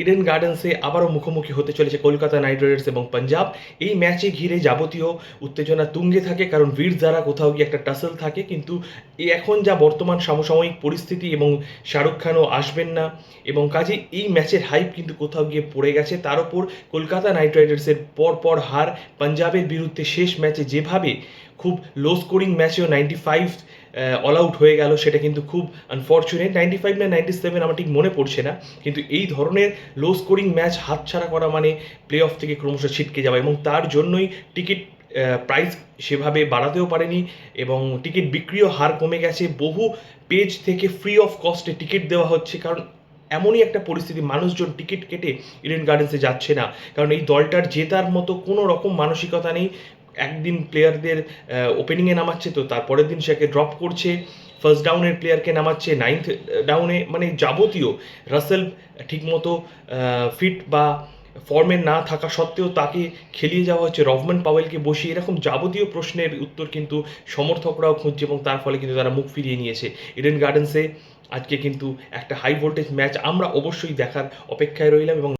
Eden গার্ডেন্সে আবারও মুখোমুখি হতে চলেছে কলকাতা নাইট রাইডার্স এবং পাঞ্জাব। এই ম্যাচে ঘিরে যাবতীয় উত্তেজনা তুঙ্গে থাকে, কারণ বীর দ্বারা কোথাও গিয়ে একটা টাসেল থাকে, কিন্তু এখন যা বর্তমান সমসাময়িক পরিস্থিতি এবং শাহরুখ খানও আসবেন না এবং কাজে এই ম্যাচের হাইপ কিন্তু কোথাও গিয়ে পড়ে গেছে। তার উপর কলকাতা নাইট রাইডার্সের পর পর হার, পাঞ্জাবের বিরুদ্ধে শেষ ম্যাচে যেভাবে খুব লো স্কোরিং ম্যাচেও নাইনটি ফাইভ অল আউট হয়ে গেল, সেটা কিন্তু খুব আনফর্চুনেট নাইনটি ফাইভ না নাইনটি সেভেন আমার ঠিক মনে পড়ছে না, কিন্তু এই ধরনের লো স্কোরিং ম্যাচ হাতছাড়া করা মানে প্লে অফ থেকে ক্রমশ ছিটকে যাওয়া এবং তার জন্যই টিকিট প্রাইস সেভাবে বাড়াতেও পারেনি এবং টিকিট বিক্রিও হার কমে গেছে। বহু পেজ থেকে ফ্রি অফ কস্টে টিকিট দেওয়া হচ্ছে, কারণ এমনই একটা পরিস্থিতি, মানুষজন টিকিট কেটে ইডেন গার্ডেন্সে যাচ্ছে না। কারণ এই দলটার জেতার মতো কোনো রকম মানসিকতা নেই। একদিন প্লেয়ারদের ওপেনিংয়ে নামাচ্ছে, তো তারপরের দিন সেকে ড্রপ করছে। ফার্স্ট ডাউনের প্লেয়ারকে নামাচ্ছে নাইন্থ ডাউনে মানে যাবতীয় রাসেল ঠিকমতো ফিট বা ফর্মে না থাকা সত্ত্বেও তাকে খেলিয়ে যাওয়া হচ্ছে। রভমান পাওয়েলকে বসিয়ে এরকম যাবতীয় প্রশ্নের উত্তর কিন্তু সমর্থকরাও খুঁজছে এবং তার ফলে কিন্তু তারা মুখ ফিরিয়ে নিয়েছে। ইডেন গার্ডেন্সে আজকে কিন্তু একটা হাই ভোল্টেজ ম্যাচ আমরা অবশ্যই দেখার অপেক্ষায় রইলাম এবং